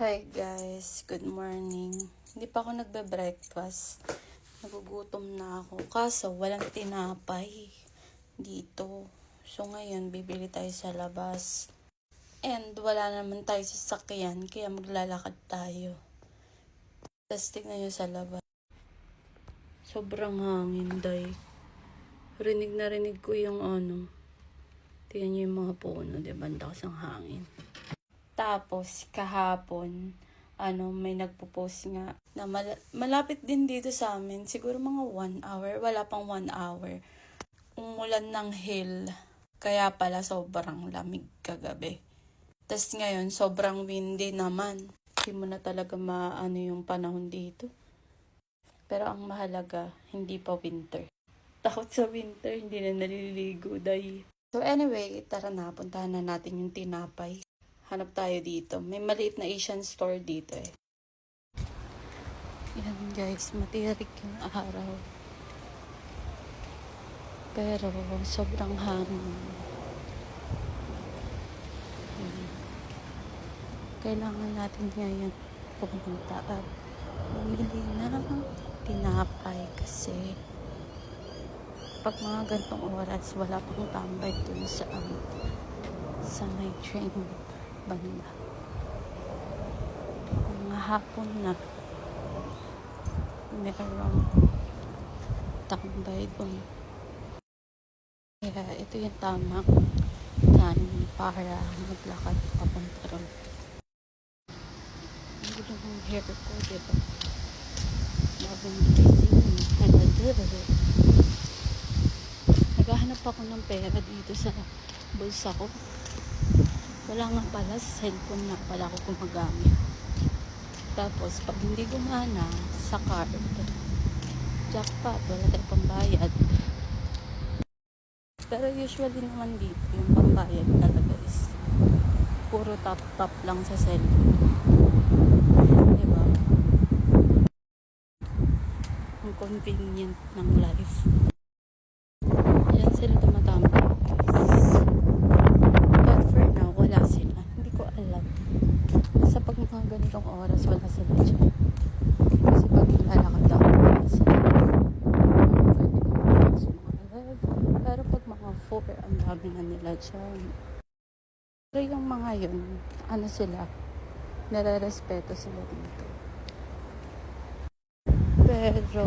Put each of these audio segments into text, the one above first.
Hi guys, good morning. Hindi pa ako nagbe-breakfast. Nagugutom na ako. Kaso walang tinapay dito. So ngayon, bibili tayo sa labas. And wala naman tayo sa sakyan, kaya maglalakad tayo. Tapos tignan nyo sa labas. Sobrang hangin, day. Rinig na rinig ko yung ano. Tingnan nyo yung mga puno, di ba? Ang lakas ng hangin. Tapos, kahapon, ano, may nagpo-post nga na mal- malapit din dito sa amin. Siguro mga one hour. Wala pang one hour. Umulan ng hill. Kaya pala sobrang lamig kagabi. Tapos ngayon, sobrang windy naman. Hindi mo na talaga maano yung panahon dito. Pero ang mahalaga, hindi pa winter. Takot sa winter, hindi na naliligo, day. So anyway, tara na, puntahan na natin yung tinapay. Hanap tayo dito. May maliit na Asian store dito eh. Yan guys, matirik yung araw. Pero sobrang hangin. Kailangan natin ngayon pumunta at bumili ng tinapay kasi pag mga gantong oras wala pang tambay dun sa um, sa may train banda. Mga hapon na merong tambay dun. Kaya ito yung tamang time para maglakad papunta ron. Ang gulo ng hair ko, diba? Gising. Hello, Naghahanap ako ng pera dito sa bulsa ko. Wala nga pala, sa cellphone na pala ako gumagamit. Tapos, pag hindi gumana, sa card, jackpot, wala tayong pambayad. Pero usually naman dito, yung pambayad talaga is puro tap-tap lang sa cellphone. Diba? Ang convenient ng life. Yan sila tumatambay. But for now, wala sila. Hindi ko alam. Sa mga ganitong oras, wala sila dyan. Kasi pag lalakad ako, 11. Pero pag mga 4, ang dami na nila dyan. Pero yung mga yun, ano sila, nare-respeto sila dito. Pero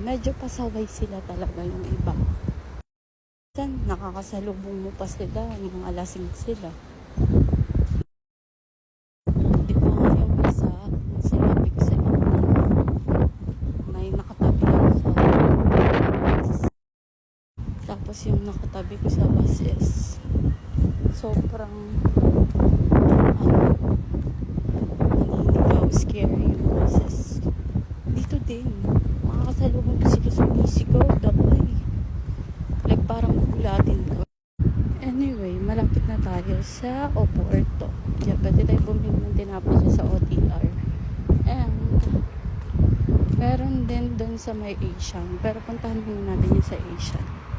medyo pasaway sila talaga yung iba. Minsan, nakakasalubong mo pa sila, mga lasing sila. Di ba nga yung isa, sinabi ko sa inyo, may nakatabi lang sa bus. Tapos yung nakatabi ko sa bus is sobrang ano, naninigaw, scary yung buses. Dito din, makakasalubong ko sila sumisigaw, dabay. Like parang gulatin ko. Anyway, malapit na tayo sa Oporto. Diyan, pwede tayo bumili ng dyan sa OTR. And, meron din doon sa may Asian. Pero puntahan muna natin yung sa Asian.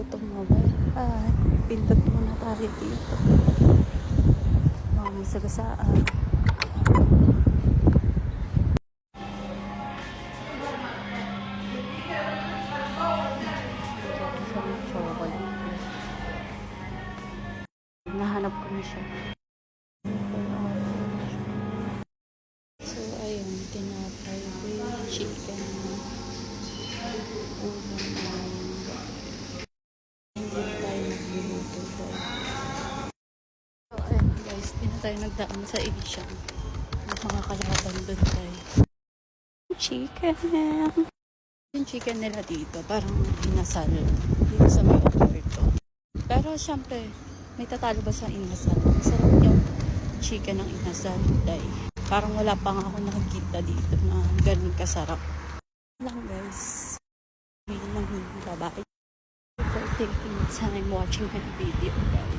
Siyempre, bago tumawag, ay, pindot muna tayo dito. Mga masagasaan. Nahanap ko na siya. Tayo nagdaan sa Asian. Mga kalaban doon tayo. Chicken! Yung chicken nila dito, parang inasal. Dito sa may Oporto. Pero syempre, may tatalo ba sa inasal? Masarap yung chicken ng inasal. Dahil parang wala pa nga ako nakikita dito na ganun kasarap. Lang guys. Hindi lang yung babae. For taking time watching my video guys.